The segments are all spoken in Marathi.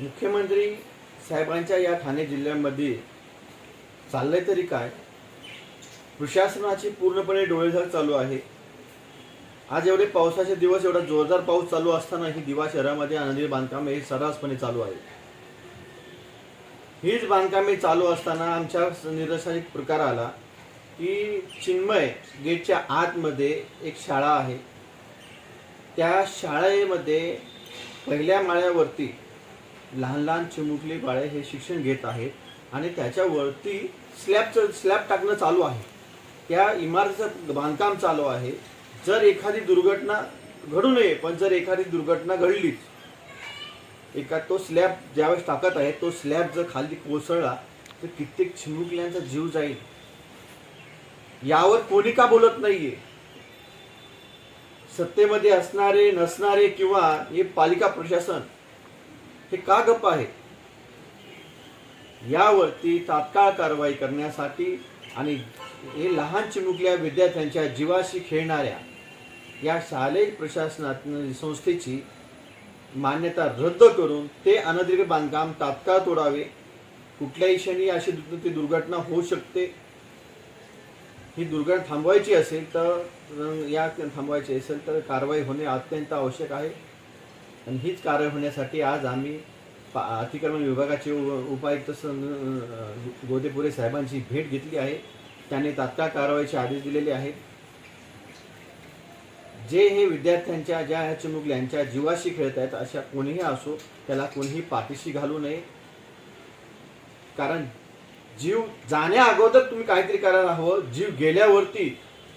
मुख्यमंत्री साहेबांच्या या ठाणे जिल्ह्यामध्ये चाललंय तरी काय? प्रशासनाची पूर्णपणे डोळेझाक चालू आहे. आज एवढे पावसाचे दिवस एवढा जोरदार पाऊस चालू असताना ही दिवा शहरामध्ये आनंदी बांधकाम हे सर्रासपणे चालू आहे हीच बांधकामे चालू असताना आमच्या निदर्शनात एक प्रकार आला की चिन्मय गेटच्या आतमध्ये एक शाळा आहे. त्या शाळेमध्ये पहिल्या माळ्यावरती लहान लहान चिमुकली बाळे हे शिक्षण घेत आहेत आणि त्याच्यावरती स्लॅबचं स्लॅब टाकणं चालू आहे. त्या इमारतीचं बांधकाम चालू आहे. जर एखादी दुर्घटना घडू नये पण जर एखादी दुर्घटना घडलीच एका तो स्लॅब ज्यावेळेस टाकत आहे तो स्लॅब जर खाली कोसळला तर कित्येक चिमुकल्यांचा जीव जाईल. यावर कोणी का बोलत नाहीये? सत्तेमध्ये असणारे नसणारे किंवा हे पालिका प्रशासन हे का गप्प आहे? यावरती तात्काळ कारवाई करण्यासाठी आणि हे लहान चिमुकल्या विद्यार्थ्यांच्या जीवाशी खेळणाऱ्या या शालेय प्रशासना संस्थेची मान्यता रद्द करून ते अनधिकृत बांधकाम तात्काळ तोडावे. कुठल्याही क्षणी अशी ती दुर्घटना होऊ शकते. ही दुर्घटना थांबवायची असेल तर या थांबवायची असेल तर कारवाई होणे अत्यंत आवश्यक आहे. आणि हीच कारवाई होण्यासाठी आज आम्ही पा अतिक्रमण विभागाचे उपायुक्त गोदेपुरे साहेबांची भेट घेतली आहे. त्यांनी तात्काळ कारवाईचे आदेश दिलेले आहेत. जे हे विद्यार्थ्यांच्या ज्या ह्या चिमुकल्यांच्या जीवाशी खेळत आहेत अशा कोणीही असो त्याला कोणीही पाठीशी घालू नये. कारण जीव जाण्या अगोदर तुम्ही काहीतरी करायला हवं. जीव गेल्यावरती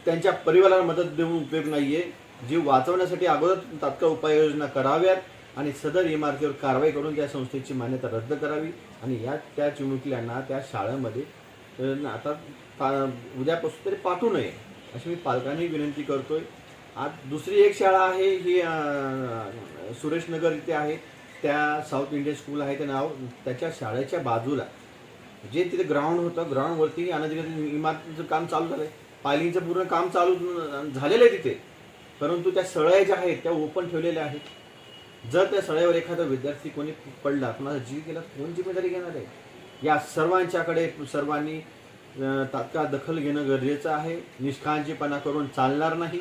त्यांच्या परिवाराला मदत देऊन उपयोग नाहीये. जीव वाचवण्यासाठी अगोदर तात्काळ उपाययोजना कराव्यात आणि सदर इमारतीवर कारवाई करून त्या संस्थेची मान्यता रद्द करावी. आणि या त्या चिमुकल्यांना त्या शाळेमध्ये आता पा- उद्यापासून तरी पाठवू नये अशी मी पालकांनी विनंती करतोय. आज दुसरी एक शाळा आहे ही सुरेशनगर इथे आहे. त्या साऊथ इंडियन स्कूल आहे ते नाव त्याच्या शाळेच्या बाजूला. जे तिथे ग्राउंड होतं ग्राउंडवरती अनधिकृत इमारतीचं काम चालू झालं आहे पायलिंगचं पूर्ण काम चालू झालेलं आहे तिथे. परंतु त्या सळ्या ज्या आहेत त्या ओपन ठेवलेल्या आहेत. जर त्या सळ्यावर एखादा विद्यार्थी कोणी पडला कोणाचा जीव गेला कोण जिम्मेदारी घेणार आहे? या सर्वांच्याकडे सर्वांनी तात्काळ दखल घेणं गरजेचं आहे. निष्काळजीपणा करून चालणार नाही.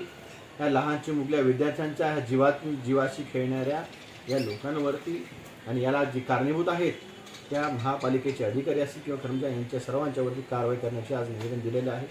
या लहान मुकल्या विद्यार्थ्यांच्या ह्या जीवात जीवाशी खेळणाऱ्या या लोकांवरती आणि याला जी कारणीभूत आहेत त्या महापालिकेचे अधिकारी असतील किंवा कर्मचारी यांच्या सर्वांच्यावरती कारवाई करण्याचे आज निवेदन दिलेलं आहे.